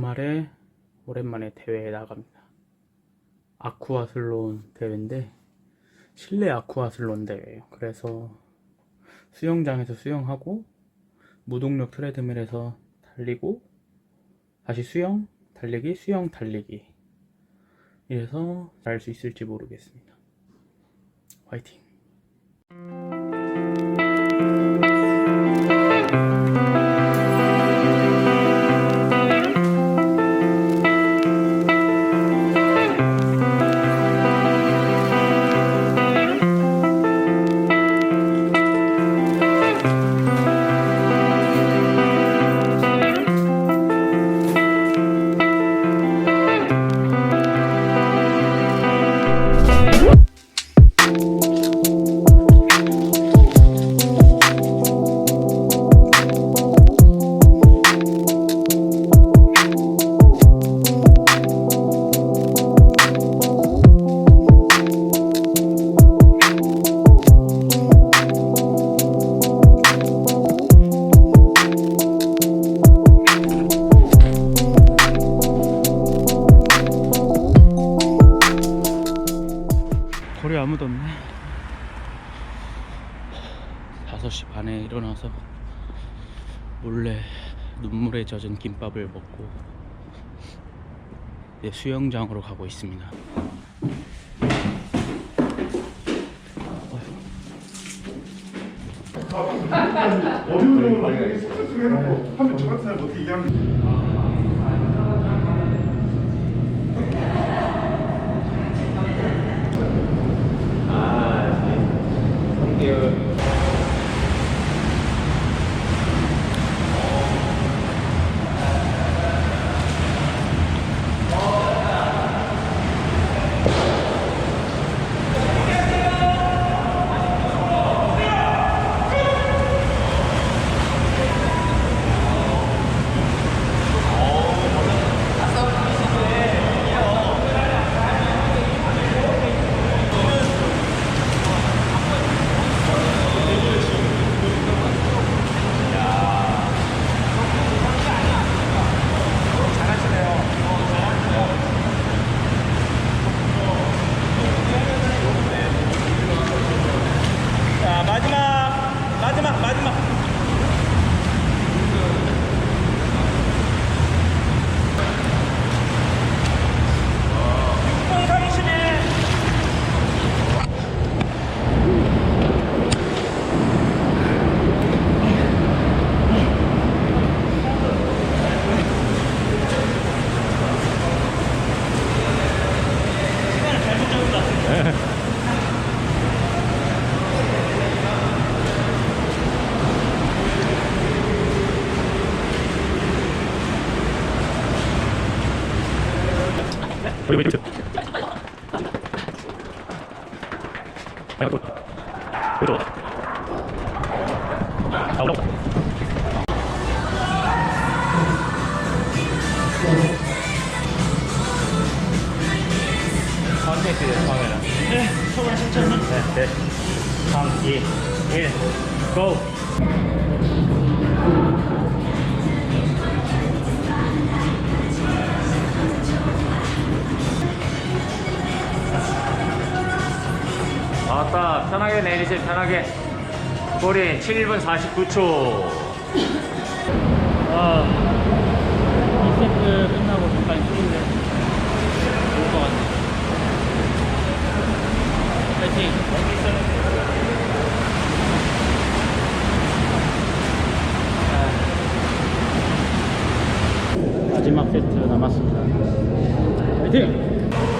주말에 오랜만에 대회에 나갑니다. 아쿠아슬론 대회인데 실내 아쿠아슬론 대회예요. 그래서 수영장에서 수영하고 무동력 트레드밀에서 달리고 다시 수영, 달리기, 수영, 달리기 이래서 잘 수 있을지 모르겠습니다. 화이팅! 거리 아무도 없네 5시 반에 일어나서 몰래 눈물에 젖은 김밥을 먹고 이제 수영장으로 가고 있습니다 어려운 걸 만약에 스트레스 해놓고 하면 저 같은 사람 어떻게 이해합니까? 자 마지막 마지막 마지막 공 31. 시간을 잘못 잡은 것 같은데. 여기 여기 있어요. 아이고. 올라가. 아 올라가. 컨택트 카메라. 네, 초반 천천히. 네, 네. 3, 2, 1, 고! 편하게 내리세요, 편하게. 꼬리 7분 49초. 아, 2세트 끝나고 잠깐 쉬는데 좋을 것 같네 파이팅 아, 마지막 세트 남았습니다 파이팅!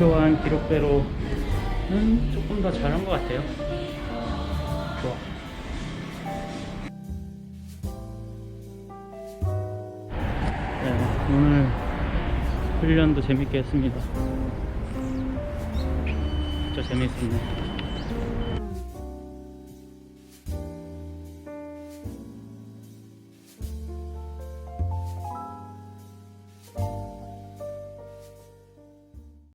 목표한 기록대로는 조금 더 잘한 것 같아요. 좋아. 네, 오늘 훈련도 재밌게 했습니다. 진짜 재밌었네.